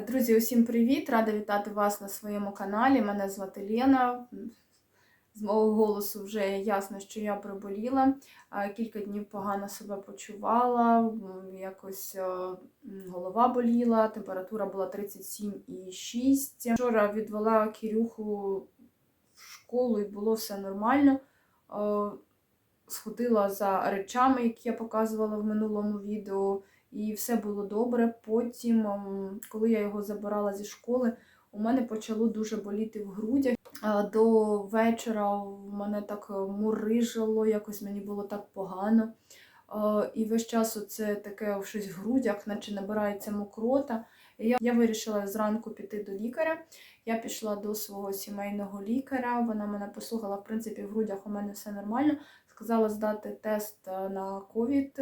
Друзі, усім привіт! Рада вітати вас на своєму каналі. Мене звати Лена. З мого голосу вже ясно, що я приболіла. Кілька днів погано себе почувала, якось е, голова боліла, температура була 37,6. Вчора відвела Кірюху в школу і було все нормально. Е, Сходила за речами, які я показувала в минулому відео і все було добре. Потім, ем, коли я його забирала зі школи, у мене почало дуже боліти в грудях. До вечора в мене так е, мурижило, якось мені було так погано. Е, І весь час це таке щось в грудях, наче набирається мокрота. І я, я вирішила зранку піти до лікаря. Я пішла до свого сімейного лікаря. Вона мене послухала, в принципі, в грудях у мене все нормально. Сказала здати тест е, на ковід.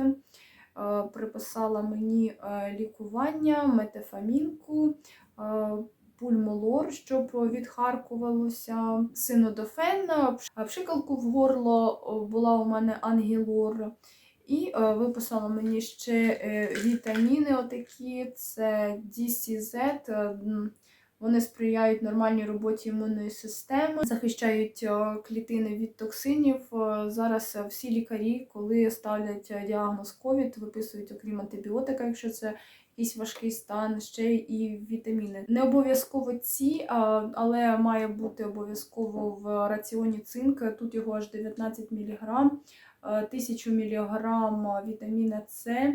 Е, Приписала мені е, лікування, метефамінку, е, пульмолор, щоб відхаркувалося, синодофен, пшикалку в горло була у мене ангілор. І виписала мені ще вітаміни, отакі, це DCZ. Вони сприяють нормальній роботі імунної системи, захищають е, клітини від токсинів. Е, Зараз е, всі лікарі, коли ставлять діагноз COVID, виписують, окрім антибіотика, якщо це якийсь важкий стан, ще і вітаміни. Не обов'язково ці, але має бути обов'язково в раціоні цинк. Тут його аж 19 мг, 1000 мг вітаміна С.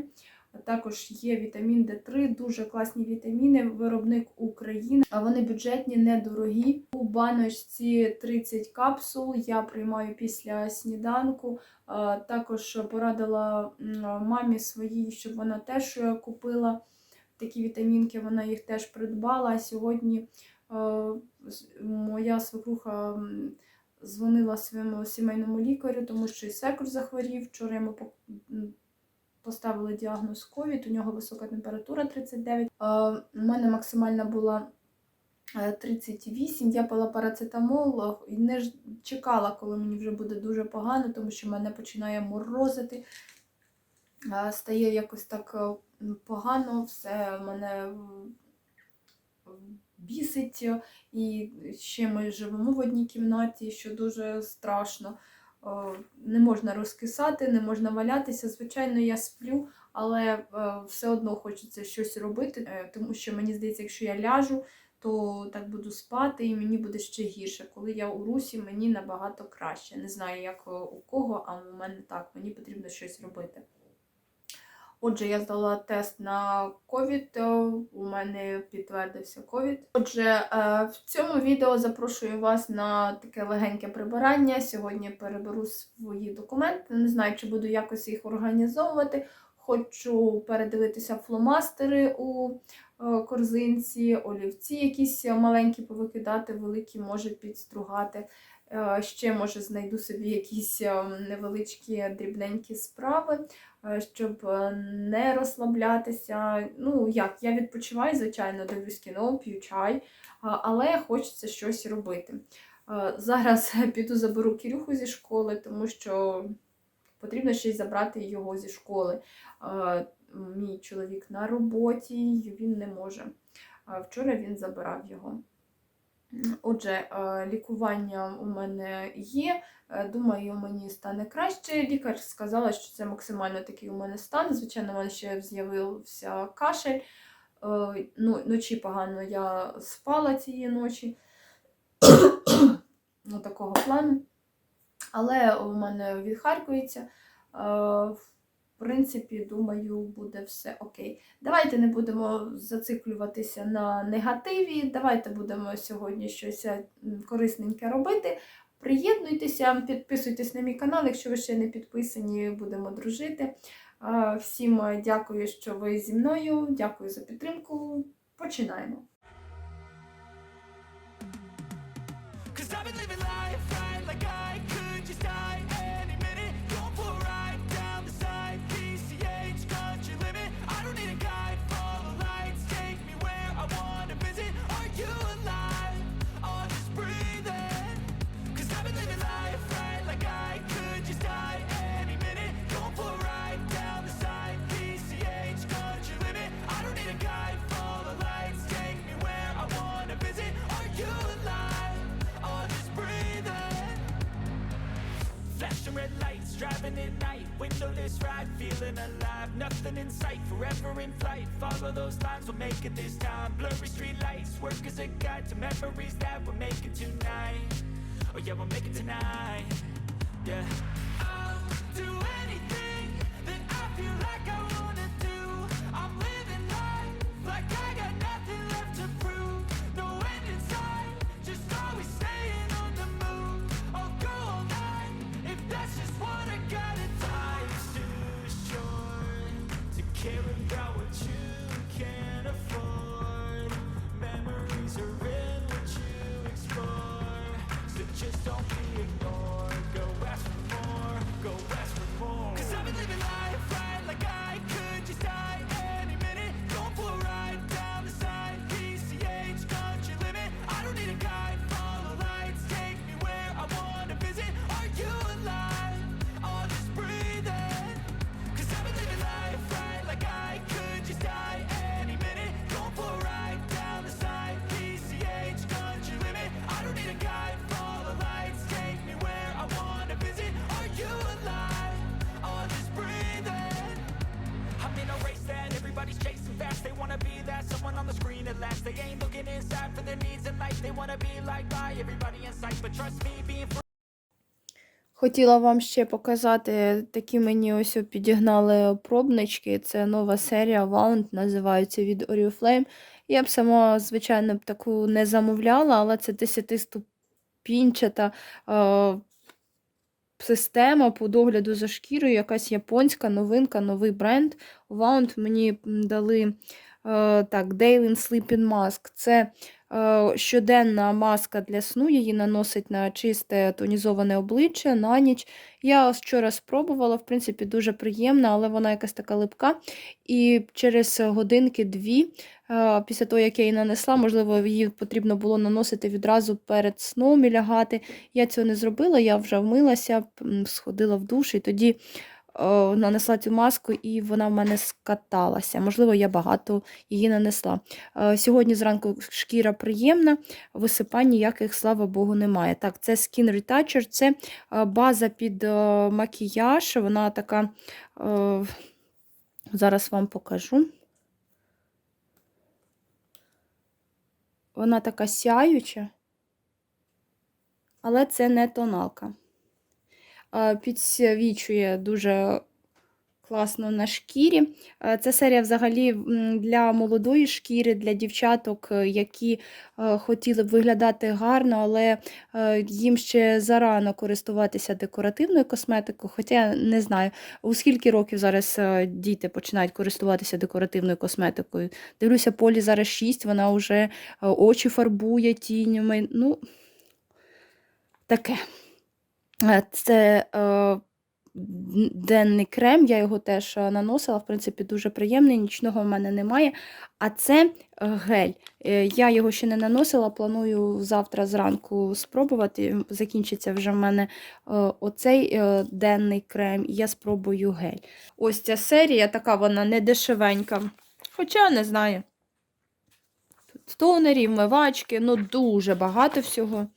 Також є вітамін Д3, дуже класні вітаміни. Виробник України. А вони бюджетні, недорогі. У баночці 30 капсул. Я приймаю після сніданку. Також порадила мамі своїй, щоб вона теж купила такі вітамінки. Вона їх теж придбала. Сьогодні моя свекруха. Дзвонила своєму сімейному лікарю, тому що і секр захворів. Вчора йому поставили діагноз ковід, у нього висока температура 39. У мене максимальна була е, 38. Я пила парацетамол е, і не чекала, коли мені вже буде дуже погано, тому що мене починає морозити. Стає якось так е, погано, все мене бісить. е, І ще ми живемо в одній кімнаті, що дуже страшно. Не можна розкисати, не можна валятися. Звичайно, я сплю, але е, все одно хочеться щось робити, е, тому що мені здається, якщо я ляжу, то так буду спати і мені буде ще гірше. Коли я у русі, мені набагато краще. Не знаю, як е, у кого, а у мене так, мені потрібно щось робити. Отже, я здала тест на ковід, е, у мене підтвердився ковід. Отже, е, в цьому відео запрошую вас на таке легеньке прибирання. Сьогодні переберу свої документи. Не знаю, чи буду якось їх організовувати. Хочу передивитися фломастери у корзинці, олівці якісь маленькі повикидати, великі може підстругати. Е, Ще, може, знайду собі якісь е, невеличкі дрібненькі справи, е, щоб е, не розслаблятися. Ну, як, я відпочиваю, звичайно, дивлюсь кіно, п'ю чай, але хочеться щось робити. Е, Зараз піду заберу Кірюху зі школи, тому що потрібно ще й забрати його зі школи. Мій чоловік на роботі, він не може. Вчора він забирав його. Отже, е, лікування у мене є. Е, Думаю, мені стане краще. Лікар сказала, що це максимально такий у мене стан. Звичайно, у мене ще з'явився кашель. Е, Ну, ночі погано я спала цієї ночі. ну, такого плану. Але у мене відхаркується. В принципі, думаю, буде все окей. Давайте не будемо зациклюватися на негативі. Давайте будемо сьогодні щось е, корисненьке робити. Приєднуйтеся, підписуйтесь на мій канал, якщо ви ще не підписані, будемо дружити. Всім е, дякую, що ви зі мною. Дякую за підтримку. Починаємо. I've been living life right like I feeling alive. Nothing in sight, forever in flight. Follow those lines, we'll make it this time. Blurry street lights, work as a guide to memories that we're making tonight. Oh yeah, we'll make it tonight. Yeah. I'll do anything that I feel like I wanna Хотіла вам ще показати, такі мені ось підігнали пробнички. Це нова серія Wound, називається від Oriflame. Я б сама, звичайно, б таку не замовляла, але це 10-ступінчата е, система по догляду за шкірою, якась японська новинка, новий бренд. Wound мені дали е, так, Daily Sleeping Mask. Це щоденна маска для сну, її наносить на чисте тонізоване обличчя на ніч. Я вчора спробувала, в принципі, дуже приємна, але вона якась така липка. І через годинки-дві, е, після того, як я її нанесла, можливо, її потрібно було наносити відразу перед сном і лягати. Я цього не зробила, я вже вмилася, сходила в душ і тоді е, нанесла цю маску, і вона в мене скаталася. Можливо, я багато її нанесла. Е, Сьогодні зранку шкіра приємна, висипань ніяких, слава Богу, немає. Так, це Skin Retoucher, це е, база під макіяж. Вона така, зараз вам покажу. Вона така сяюча, але це не тоналка. Е, Підсвічує дуже класно на шкірі. Це серія взагалі для молодої шкіри, для дівчаток, е, які е, хотіли б виглядати гарно, але їм ще зарано користуватися декоративною косметикою. Хоча я не знаю, у скільки років зараз діти починають користуватися декоративною косметикою. Дивлюся, Полі зараз 6, вона вже очі фарбує тінями. Ну, таке. Е, Це е, денний крем, я його теж е, наносила, в принципі, дуже приємний, нічного в мене немає. А це е, гель. Я його ще не наносила, планую завтра зранку спробувати. Закінчиться вже в мене оцей денний крем, я спробую гель. Ось ця серія, така вона не дешевенька. Хоча не знаю. Тут тонерів, вмивачки, ну дуже багато всього.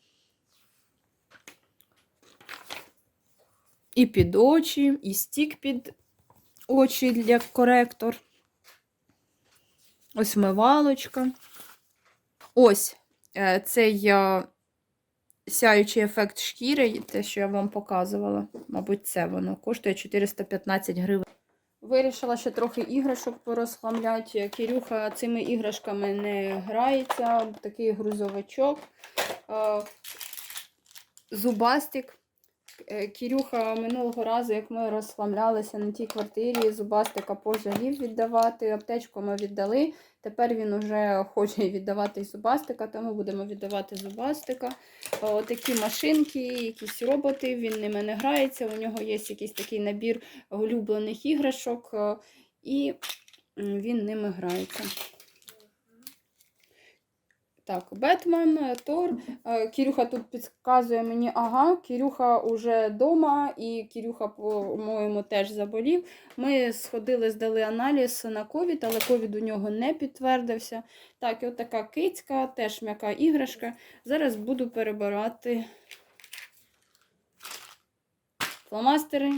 І під очі, і стік під очі для коректор. Ось вмивалочка. Ось е, цей е, сяючий ефект шкіри, те, що я вам показувала. Мабуть, це воно коштує 415 гривень. Вирішила ще трохи іграшок порозхламляти. Кирюха цими іграшками не грається. Такий грузовичок. Е, Зубастик. Е, Кірюха минулого разу, як ми розхламлялися на тій квартирі, зубастика пожалів віддавати. Аптечку ми віддали. Тепер він уже хоче віддавати зубастика, тому будемо віддавати зубастика. О, такі машинки, якісь роботи, він ними не грається. У нього є якийсь такий набір улюблених іграшок, е, і він ними грається. Так, Бетмен, Тор. Е, Кірюха тут підказує мені, ага, Кірюха уже вдома, і Кірюха, по-моєму, теж заболів. Ми сходили, здали аналіз на ковід, але ковід у нього не підтвердився. Так, і от така кицька, теж м'яка іграшка. Зараз буду перебирати фломастери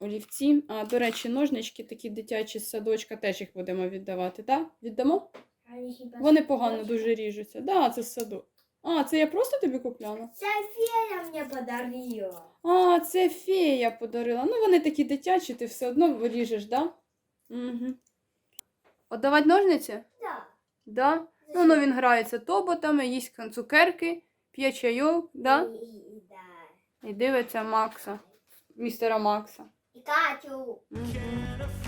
олівці. А, до речі, ножнички такі дитячі з садочка, теж їх будемо віддавати, так? Віддамо? Вони погано дуже ріжуться. Да, це з саду. А, це я просто тобі купляла? София мне подарила. А, це фея подарила. Ну, вони такі дитячі, ти все одно ріжеш, да? Угу. Отдавати ножниці? Да. Да. Ну, ну він грається тоботами, їсть цукерки, п'є чайок, да? И- да. І дивиться Макса, містера Макса. И Катю. Мгм.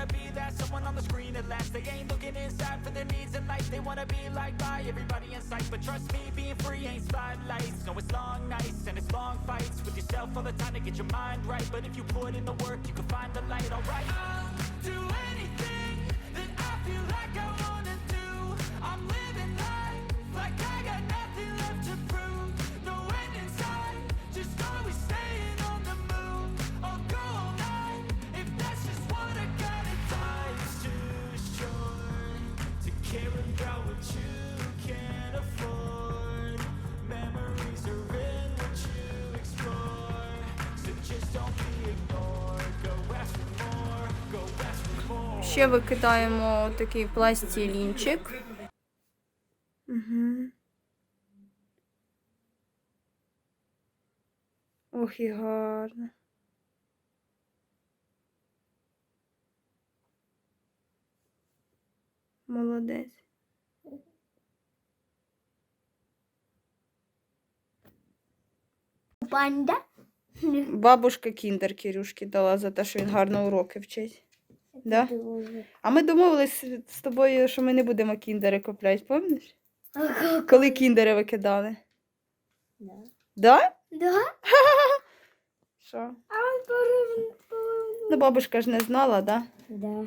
Wanna be that someone on the screen at last. They ain't looking inside for their needs in life. They wanna be like by everybody in sight. But trust me, being free ain't spotlights. No, it's long nights and it's long fights with yourself all the time to get your mind right. But if you put in the work, you can find the light. Alright, I'll do anything Ще викидаємо такий пластилінчик. Угу. Ох, і гарно. Молодець. Панда. Бабушка кіндер Кирюшки дала за те, що він гарно уроки вчить. Да? А ми домовились з тобою, що ми не будемо кіндери купляти, пам'ятаєш? Коли кіндери викидали. Да. Да? Да? Що? А он Ну, бабушка ж не знала, да? Да.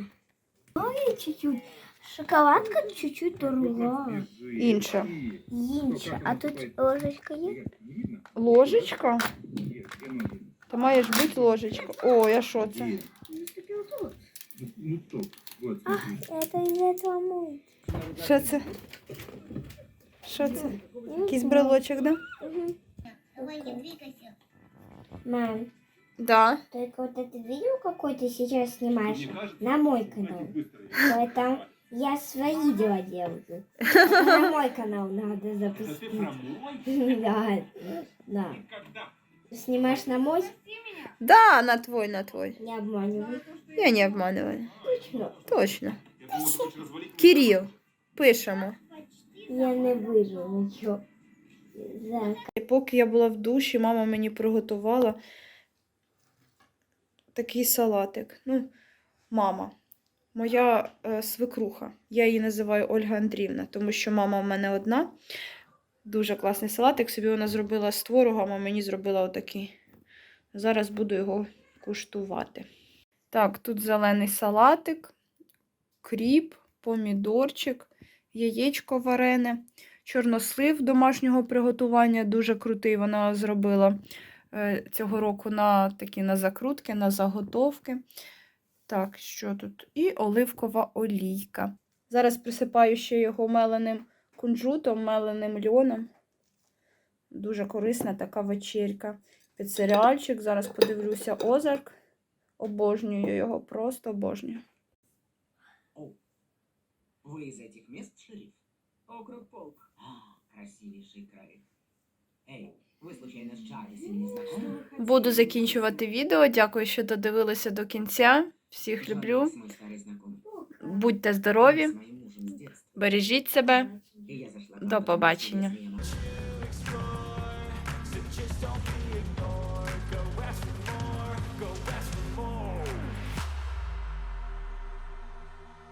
Ой, чуть-чуть. Шоколадка чуть-чуть другая. Інша. Інша. А тут ложечка є? Ложечка? Та маєш бути ложечка. О, я що це? Ну топ. Вот, А, это из этого мультика. Що це? Що це? Якийсь брелочок, да? Мам, Да. только вот это видео, какое ты сейчас снимаешь, на мой канал. Поэтому я свои дела делаю. На мой канал надо запустить. Да, да. Снимаешь на мой? Да, на твой, на твой. Не обманывай. Я не обманываю. Точно. Точно. Кирил, пишемо. Я не вижу нічого. За І поки я була в душі, мама мені приготувала такий салатик. Ну, мама, моя е, свекруха. Я її називаю Ольга Андрівна, тому що мама в мене одна. Дуже класний салатик. Собі вона зробила з творогом, а мені зробила отакий. Зараз буду його куштувати. Так, тут зелений салатик, кріп, помідорчик, яєчко варене чорнослив домашнього приготування дуже крутий. Вона зробила е, цього року на такі на закрутки, на заготовки. Так, що тут? І оливкова олійка. Зараз присипаю ще його меленим кунжутом, меленим льоном. Дуже корисна така вечірка. Під серіальчик. Зараз подивлюся Озарк. Обожнюю його, просто обожнюю. Вы из этих мест, шериф? Округ Полк. А, красивейший край. Эй, вы случайно с Чарльзом не знакомы? Буду закінчувати відео. Дякую, що додивилися до кінця. Всіх люблю. Чарльз мой старый знакомый. Будьте здорові, С моим мужем с детства. бережіть себе. До побачення.